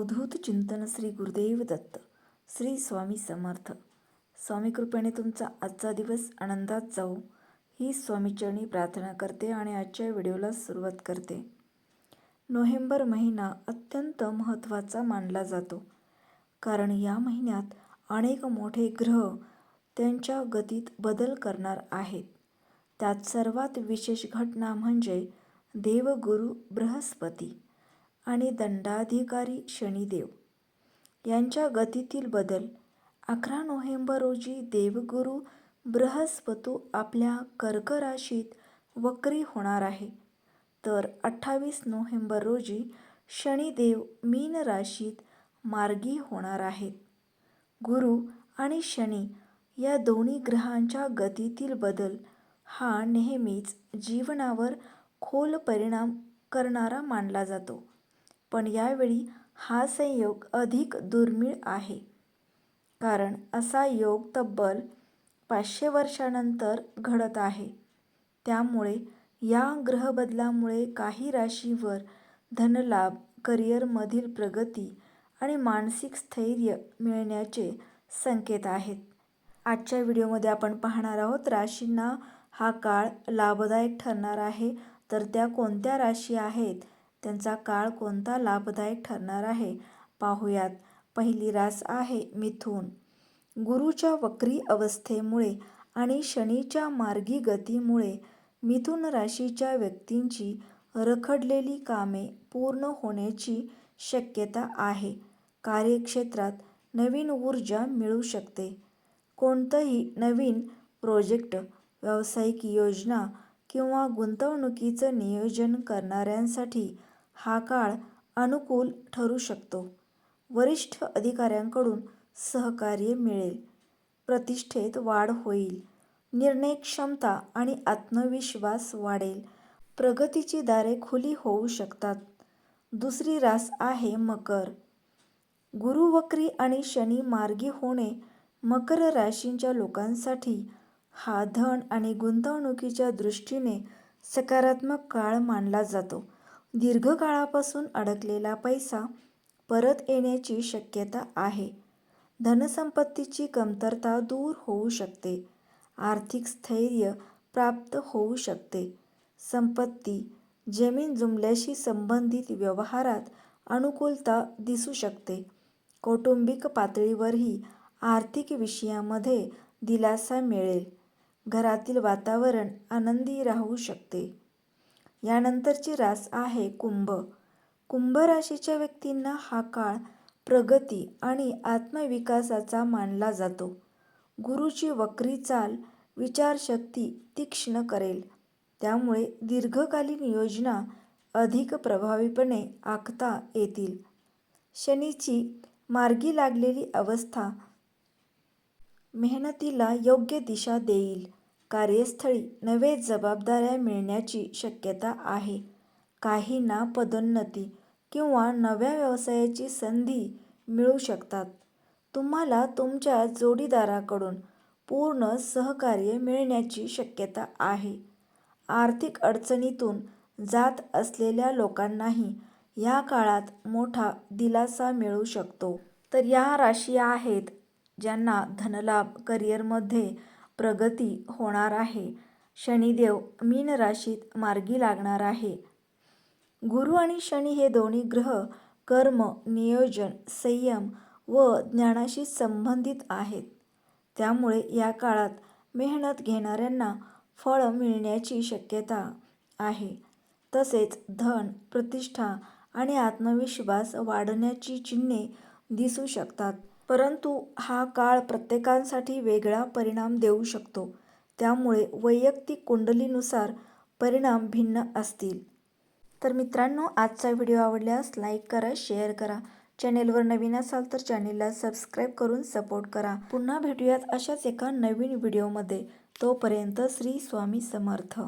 अवधूत चिंतन श्री गुरुदेव दत्त श्री स्वामी समर्थ. स्वामी कृपेने तुमचा आजचा दिवस आनंदात जाऊ ही स्वामीचरणी प्रार्थना करते आणि आजच्या व्हिडिओला सुरुवात करते. नोव्हेंबर महिना अत्यंत महत्त्वाचा मानला जातो. कारण या महिन्यात अनेक मोठे ग्रह त्यांच्या गतीत बदल करणार आहेत. त्यात सर्वात विशेष घटना म्हणजे देवगुरु बृहस्पती. आणि दंडाधिकारी शनिदेव. यांच्या गतीतील बदल अकरा नोव्हेंबर रोजी देवगुरु बृहस्पतू आपल्या कर्क राशीत वक्री होणार आहे. तर अठ्ठावीस नोव्हेंबर रोजी शनिदेव मीन राशीत मार्गी होणार आहेत. गुरु आणि शनी या दोन्ही ग्रहांच्या गतीतील बदल हा नेहमीच जीवनावर खोल परिणाम करणारा मानला जातो. पण यावेळी हा संयोग अधिक दुर्मिळ आहे. कारण असा योग तब्बल पाचशे वर्षानंतर घडत आहे. त्यामुळे या ग्रहबदलामुळे काही राशीवर धनलाभ करिअरमधील प्रगती आणि मानसिक स्थैर्य मिळण्याचे संकेत आहेत. आजच्या व्हिडिओमध्ये आपण पाहणार आहोत राशींना हा काळ लाभदायक ठरणार आहे. तर त्या कोणत्या राशी आहेत? त्यांचा काळ कोणता लाभदायक ठरणार आहे? पाहुयात. पहिली रास आहे मिथून. गुरुच्या वक्री अवस्थेमुळे आणि शनीच्या मार्गी गतीमुळे मिथुन राशीच्या व्यक्तींची रखडलेली कामे पूर्ण होण्याची शक्यता आहे. कार्यक्षेत्रात नवीन ऊर्जा मिळू शकते. कोणतंही नवीन प्रोजेक्ट व्यावसायिक योजना किंवा गुंतवणुकीचं नियोजन करणाऱ्यांसाठी हा काळ अनुकूल ठरू शकतो. वरिष्ठ अधिकाऱ्यांकडून सहकार्य मिळेल. प्रतिष्ठेत वाढ होईल. निर्णय क्षमता आणि आत्मविश्वास वाढेल. प्रगतीची दारे खुली होऊ शकतात. दुसरी रास आहे मकर. गुरुवक्री आणि शनी मार्गी होणे मकर राशींच्या लोकांसाठी हा धन आणि गुंतवणुकीच्या दृष्टीने सकारात्मक काळ मानला जातो. दीर्घकाळापासून अडकलेला पैसा परत येण्याची शक्यता आहे. धनसंपत्तीची कमतरता दूर होऊ शकते. आर्थिक स्थैर्य प्राप्त होऊ शकते. संपत्ती जमीन जुमल्याशी संबंधित व्यवहारात अनुकूलता दिसू शकते. कौटुंबिक पातळीवरही आर्थिक विषयामध्ये दिलासा मिळेल. घरातील वातावरण आनंदी राहू शकते. यानंतरची रास आहे कुंभ. कुंभ राशीच्या व्यक्तींना हा काळ प्रगती आणि आत्मविकासाचा मानला जातो. गुरुची वक्री चाल विचारशक्ती तीक्ष्ण करेल. त्यामुळे दीर्घकालीन योजना अधिक प्रभावीपणे आखता येतील. शनीची मार्गी लागलेली अवस्था मेहनतीला योग्य दिशा देईल. कार्यस्थळी नवे जबाबदाऱ्या मिळण्याची शक्यता आहे. काहींना पदोन्नती किंवा नव्या व्यवसायाची संधी मिळू शकतात. तुम्हाला तुमच्या जोडीदाराकडून पूर्ण सहकार्य मिळण्याची शक्यता आहे. आर्थिक अडचणीतून जात असलेल्या लोकांनाही या काळात मोठा दिलासा मिळू शकतो. तर या राशी आहेत ज्यांना धनलाभ करिअरमध्ये प्रगती होणार आहे. शनिदेव मीन राशीत मार्गी लागणार आहे. गुरु आणि शनी हे दोन्ही ग्रह कर्म नियोजन संयम व ज्ञानाशी संबंधित आहेत. त्यामुळे या काळात मेहनत घेणाऱ्यांना फळ मिळण्याची शक्यता आहे. तसेच धन प्रतिष्ठा आणि आत्मविश्वास वाढण्याची चिन्हे दिसू शकतात. परंतु हा काळ प्रत्येकासाठी वेगळा परिणाम देऊ शकतो. त्यामुळे वैयक्तिक कुंडलीनुसार परिणाम भिन्न असतील. तर मित्रांनो आजचा व्हिडिओ आवडल्यास लाईक करा शेअर करा. चॅनेलवर नवीन असाल तर चॅनेलला सबस्क्राईब करून सपोर्ट करा. पुन्हा भेटूयात अशाच एका नवीन व्हिडिओमध्ये. तोपर्यंत श्री स्वामी समर्थ.